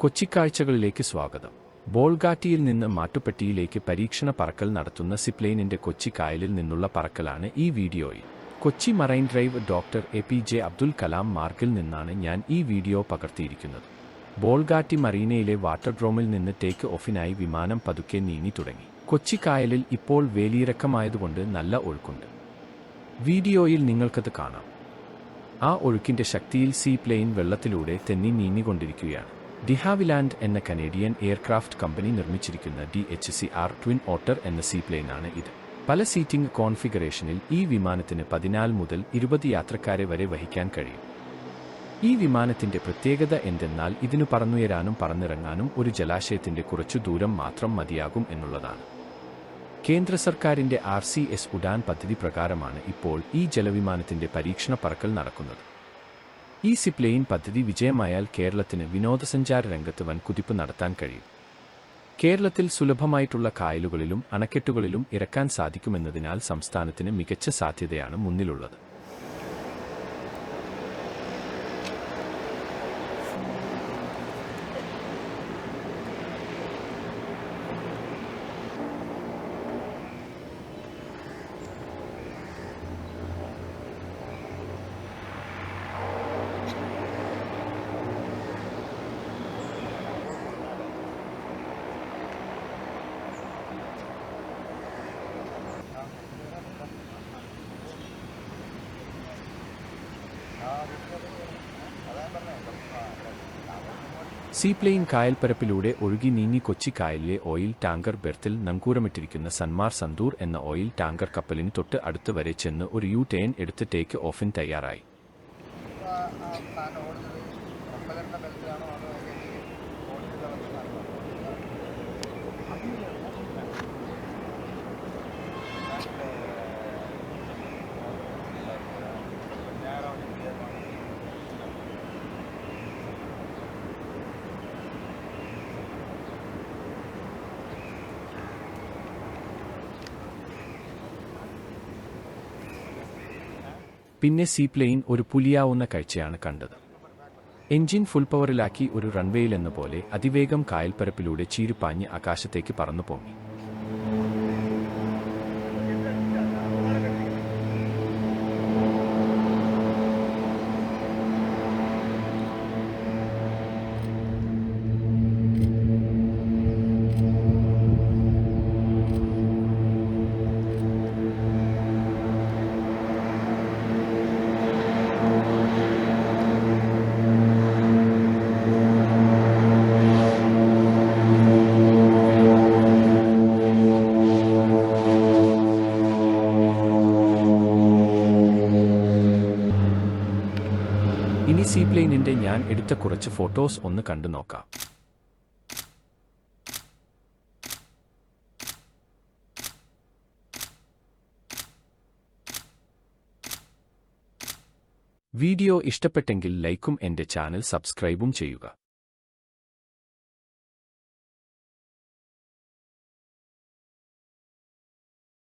കൊച്ചിക്കാഴ്ചകളിലേക്ക് സ്വാഗതം. ബോൾഗാട്ടിയിൽ നിന്ന് മാട്ടുപ്പെട്ടിയിലേക്ക് പരീക്ഷണ പറക്കൽ നടത്തുന്ന സിപ്ലെയിനിന്റെ കൊച്ചി കായലിൽ നിന്നുള്ള പറക്കലാണ് ഈ വീഡിയോയിൽ. Kochi marine drive doctor A P J Abdul Kalam മാർക്കിൽ നിന്നാണ് ഞാൻ ഈ വീഡിയോ പകർത്തിയിരിക്കുന്നത്. ബോൾഗാട്ടി മറീനയിലെ വാട്ടർ ഡ്രോമിൽ നിന്ന് ടേക്ക് ഓഫിനായി വിമാനം പതുക്കെ നീങ്ങി തുടങ്ങി. കൊച്ചി കായലിൽ ഇപ്പോൾ വേലിയിറക്കമായതുകൊണ്ട് നല്ല ഒഴുക്കുണ്ട്. വീഡിയോയിൽ നിങ്ങൾക്കത് കാണാം. ആ ഒഴുക്കിന്റെ ശക്തിയിൽ സീ പ്ലെയിൻ വെള്ളത്തിലൂടെ തെന്നി നീങ്ങിക്കൊണ്ടിരിക്കുകയാണ്. ഡിഹാവിലാൻഡ് എന്ന കനേഡിയൻ എയർക്രാഫ്റ്റ് കമ്പനി നിർമ്മിച്ചിരിക്കുന്ന D H C R Twin Otter എന്ന സീ പ്ലെയിനാണ് ഇത്. പല സീറ്റിംഗ് കോൺഫിഗറേഷനിൽ ഈ വിമാനത്തിന് പതിനാല് മുതൽ ഇരുപത് യാത്രക്കാരെ വരെ വഹിക്കാൻ കഴിയും. ഈ വിമാനത്തിന്റെ പ്രത്യേകത എന്തെന്നാൽ ഇതിനു പറന്നുയരാനും പറന്നിറങ്ങാനും ഒരു ജലാശയത്തിന്റെ കുറച്ചു ദൂരം മാത്രം മതിയാകും എന്നുള്ളതാണ്. കേന്ദ്ര സർക്കാരിന്റെ ആർ സി എസ് ഉഡാൻ പദ്ധതി പ്രകാരമാണ് ഇപ്പോൾ ഈ ജലവിമാനത്തിന്റെ പരീക്ഷണ പറക്കൽ നടക്കുന്നത്. ഈ സിപ്ലെയിൻ പദ്ധതി വിജയമായാൽ കേരളത്തിന് വിനോദസഞ്ചാര രംഗത്ത് വൻ കുതിപ്പ് നടത്താൻ കഴിയും. കേരളത്തിൽ സുലഭമായിട്ടുള്ള കായലുകളിലും അണക്കെട്ടുകളിലും ഇറക്കാൻ സാധിക്കുമെന്നതിനാൽ സംസ്ഥാനത്തിന് മികച്ച സാധ്യതയാണ് മുന്നിലുള്ളത്. സീപ്ലെയിൻ കായൽപ്പരപ്പിലൂടെ ഒഴുകി നീങ്ങി കൊച്ചി കായലിലെ ഓയിൽ ടാങ്കർ ബെർത്തിൽ നങ്കൂരമിട്ടിരിക്കുന്ന സന്മാർ സന്തൂർ എന്ന ഓയിൽ ടാങ്കർ കപ്പലിന് തൊട്ട് അടുത്ത് വരെ ചെന്ന് ഒരു യു ടേൺ എടുത്ത് ടേക്ക് ഓഫിൻ തയ്യാറായി. പിന്നെ സീപ്ലെയിൻ ഒരു പുലിയാവുന്ന കാഴ്ചയാണ് കണ്ടത്. എഞ്ചിൻ ഫുൾ പവറിലാക്കി ഒരു റൺവേയിലെന്ന പോലെ അതിവേഗം കായൽപ്പരപ്പിലൂടെ ചീരുപാഞ്ഞ് ആകാശത്തേക്ക് പറന്നു പോങ്ങി ഇനി സീപ്ലെയിനിന്റെ ഞാൻ എടുത്ത കുറച്ച് ഫോട്ടോസ് ഒന്ന് കണ്ടു നോക്കാം. വീഡിയോ ഇഷ്ടപ്പെട്ടെങ്കിൽ ലൈക്കും എന്റെ ചാനൽ സബ്സ്ക്രൈബും ചെയ്യുക.